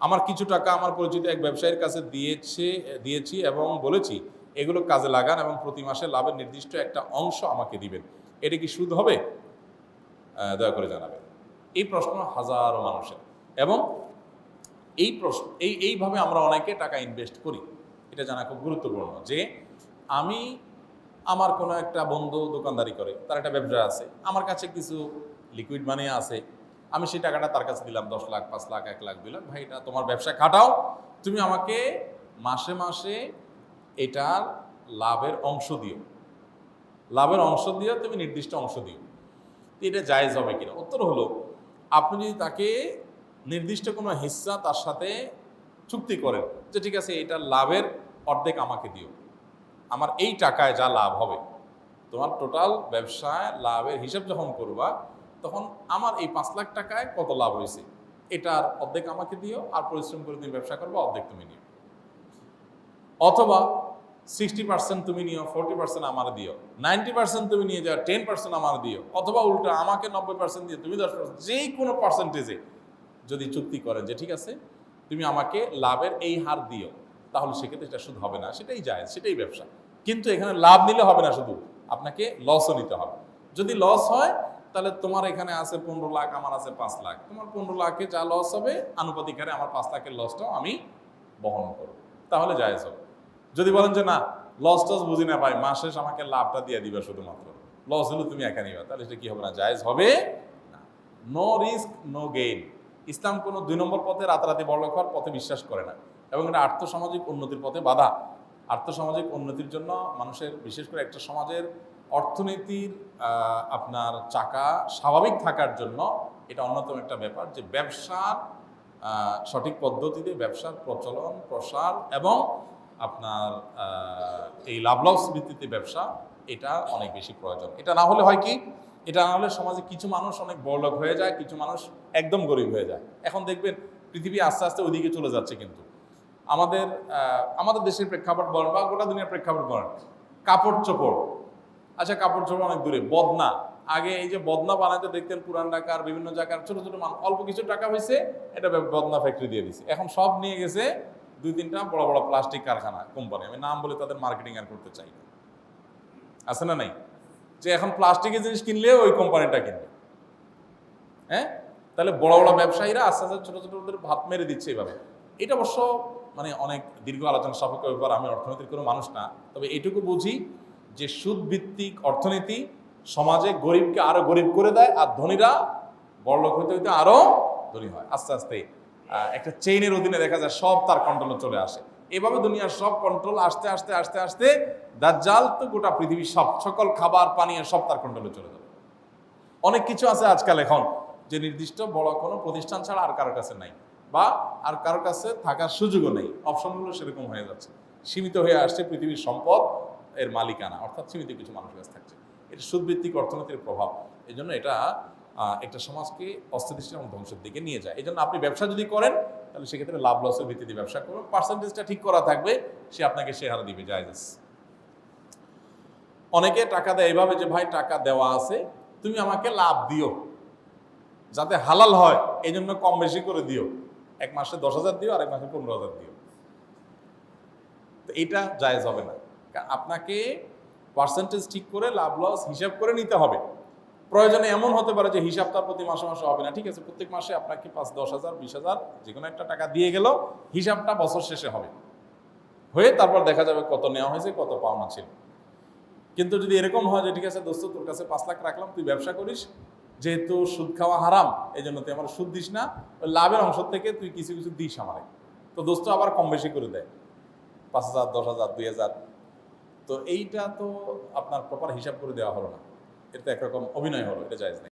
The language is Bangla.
আমার কিছু টাকা আমার পরিচিত এক ব্যবসায়ীর কাছে দিয়েছে, দিয়েছি এবং বলেছি, এগুলো কাজে লাগান এবং প্রতি মাসে লাভের নির্দিষ্ট একটা অংশ আমাকে দিবেন। এটা কি সুদ হবে? দয়া করে জানাবেন। এই প্রশ্ন হাজারো মানুষের। এবং এই প্রশ্ন, এই, এইভাবে আমরা অনেকে টাকা ইনভেস্ট করি। এটা জানা খুব গুরুত্বপূর্ণ যে আমি, আমার কোনো একটা বন্ধু দোকানদারি করে, তার একটা ব্যবসা আছে। আমার কাছে কিছু লিকুইড মানি আছে। আমি সেই টাকাটা তার কাছে দিলাম, দশ লাখ, পাঁচ লাখ, এক লাখ, দুই লাখ। ভাই, এটা তোমার ব্যবসা, খাটাও। তুমি আমাকে মাসে মাসে এটার লাভের অংশ দিও। লাভের অংশ দিও, তুমি নির্দিষ্ট অংশ দিও। এটা জায়েজ হবে কিনা? উত্তর হলো, আপনি যদি তাকে নির্দিষ্ট কোনো হিস্সা তার সাথে চুক্তি করেন, যে ঠিক আছে এটা লাভের অর্ধেক আমাকে দিও। আমার এই টাকায় যা লাভ হবে, তোমার টোটাল ব্যবসায় লাভের হিসাব যখন করবা তখন আমার এই পাঁচ লাখ টাকায় কত লাভ হয়েছে? এটার অর্ধেক আমাকে দিও আর পরিশ্রম করে তুমি ব্যবসা করব, অর্ধেক তুমি নিও। অথবা সিক্সটি পার্সেন্ট তুমি নিও ফোরটি পার্সেন্ট আমার দিও নাইনটি পার্সেন্ট তুমি নিয়ে যাও টেন পার্সেন্ট আমার দিও, অথবা উল্টো আমাকে নব্বই পার্সেন্ট দিয়ে তুমি দশ পার্সেন্ট যে কোনো পার্সেন্টেজে যদি চুক্তি করেন যে ঠিক আছে, তুমি আমাকে লাভের এই হার দিও, তাহলে সেক্ষেত্রে এটা শুধু হবে না, সেটাই যায় সেটাই ব্যবসা। কিন্তু এখানে লাভ নিলে হবে না শুধু, আপনাকে লসও নিতে হবে। যদি লস হয় তাহলে তোমার এখানে আছে পনেরো লাখ, আমার আছে পাঁচ লাখ। তোমার পনেরো লাখে যা লস হবে আনুপাতিক হারে আমার পাঁচ লাখের লসটাও আমি বহন করব। তাহলে জায়েজ হবে। যদি বলেন যে, না লস টস বুঝি না ভাই, মাস শেষ আমাকে লাভটা দিয়ে দিবে শুধুমাত্র। লস হলে তুমি একা নিবা। তাহলে সেটা কি হবে না, জায়েজ হবে? No. Risk no gain Islam কোনো দুই নম্বর পথে রাতারাতি বড়লোক হওয়ার পথে বিশ্বাস করে না। এবং এটা আর্থসামাজিক উন্নতির পথে বাধা। আর্থসামাজিক উন্নতির জন্য মানুষের, বিশেষ করে একটা সমাজের অর্থনীতির আপনার চাকা স্বাভাবিক থাকার জন্য এটা অন্যতম একটা ব্যাপার যে ব্যবসার সঠিক পদ্ধতিতে ব্যবসার প্রচলন, প্রসার এবং আপনার এই লাভ লস ভিত্তিতে ব্যবসা এটা অনেক বেশি প্রয়োজন। এটা না হলে হয় কি? এটা না হলে সমাজে কিছু মানুষ অনেক বড়লোক হয়ে যায়, কিছু মানুষ একদম গরিব হয়ে যায়। এখন দেখবেন পৃথিবী আস্তে আস্তে ওইদিকে চলে যাচ্ছে কিন্তু। আমাদের আমাদের দেশের প্রেক্ষাপট বলেন বা গোটা দুনিয়ার প্রেক্ষাপট বলেন, কাপড় চোপড়। আচ্ছা কাপড় চোপড় অনেক দূরে, বদনা। আগে এই যে বদনা বানাতে দেখতেন পুরান ঢাকার বিভিন্ন জায়গার ছোট ছোট মান অল্প কিছু টাকা হয়েছে এটা বদনা ফ্যাক্টরি দিয়ে দিছে। এখন সব নিয়ে গেছে দুই তিনটা বড় বড় প্লাস্টিক কারখানা কোম্পানি আমি নাম বলে তাদের মার্কেটিং আর করতে চাই আছে না নাই? যে এখন প্লাস্টিকের জিনিস কিনলে ওই কোম্পানিটা কিনবে। হ্যাঁ? তাহলে বড় বড় ব্যবসায়ীরা আস্তে আস্তে ছোট ছোট ওদের ভাত মেরে দিচ্ছে এইভাবে এটা অবশ্য মানে অনেক দীর্ঘ আলোচনা সাপেক্ষ ব্যাপার, আমি অর্থনীতির কোনো মানুষ না, তবে এইটুকু বুঝি যে সুদ ভিত্তিক অর্থনীতি সমাজে গরিবকে আরও গরিব করে দেয় আর ধনীরা বড়লোক হইতে হইতে আরও ধনী হয়। আস্তে আস্তে একটা চেইনের অধীনে দেখা যায় সব তার কন্ট্রোলে চলে আসে। এভাবে দুনিয়ার সব কন্ট্রোল আসতে আসতে আসতে আসতে দাজ্জাল তো গোটা পৃথিবীর সব সকল খাবার পানীয় সব তার কন্ট্রোলে চলে যাবে। অনেক কিছু আছে আজকাল এখন যে নির্দিষ্ট বড় কোনো প্রতিষ্ঠান ছাড়া আর কারোর কাছে নাই বা আর কারোর কাছে থাকার সুযোগও নেই। অপশনগুলো সেরকম হয়ে যাচ্ছে। সীমিত হয়ে আসছে পৃথিবীর সম্পদ এর মালিকানা, অর্থাৎ সীমিত কিছু মানুষের কাছে থাকছে। এটা সুদভিত্তিক অর্থনীতির প্রভাব এই জন্য এটা একটা সমাজকে অস্থিতিশীল এবং ধ্বংসের দিকে নিয়ে যায়। এই জন্য আপনি ব্যবসা যদি করেন, তাহলে সেক্ষেত্রে লাভ লসের ভিত্তিতে ব্যবসা করুন। পার্সেন্টেজটা ঠিক করা থাকবে, সে আপনাকে সে হারে দিবে, জায়জ অনেকে টাকা দেয় এভাবে যে, ভাই, টাকা দেওয়া আছে, তুমি আমাকে লাভ দিও। যাতে হালাল হয় এই জন্য কম বেশি করে দিও। এক মাসে দশ হাজার দিও আর এক মাসে পনেরো হাজার দিও। তো এটা জায়েজ হবে না। আপনাকে পার্সেন্টেজ ঠিক করে লাভ লস হিসাব করে নিতে হবে। প্রয়োজনে এমন হতে পারে যে হিসাবটা প্রতি মাসে মাসে হবে না। ঠিক আছে, প্রত্যেক মাসে আপনাকে পাঁচ, দশ হাজার, বিশ হাজার যে কোনো একটা টাকা দিয়ে গেল হিসাবটা বছর শেষে হবে। হয়ে তারপর দেখা যাবে কত নেওয়া হয়েছে, কত পাওনা ছিল। কিন্তু যদি এরকম হয় যে, ঠিক আছে দোস্ত, তোর কাছে পাঁচ লাখ রাখলাম, তুই ব্যবসা করিস, যেহেতু সুদ খাওয়া হারাম এই জন্য তুই আমার সুদ দিস না লাভের অংশ থেকে তুই কিছু কিছু দিস আমারে। তো দোস্ত আবার কম বেশি করে দেয়। পাঁচ হাজার, দশ হাজার, দুই হাজার তো এইটা তো আপনার প্রপার হিসাব করে দেওয়া হলো না। এটা একরকম অভিনয় হলো, এটা নেই।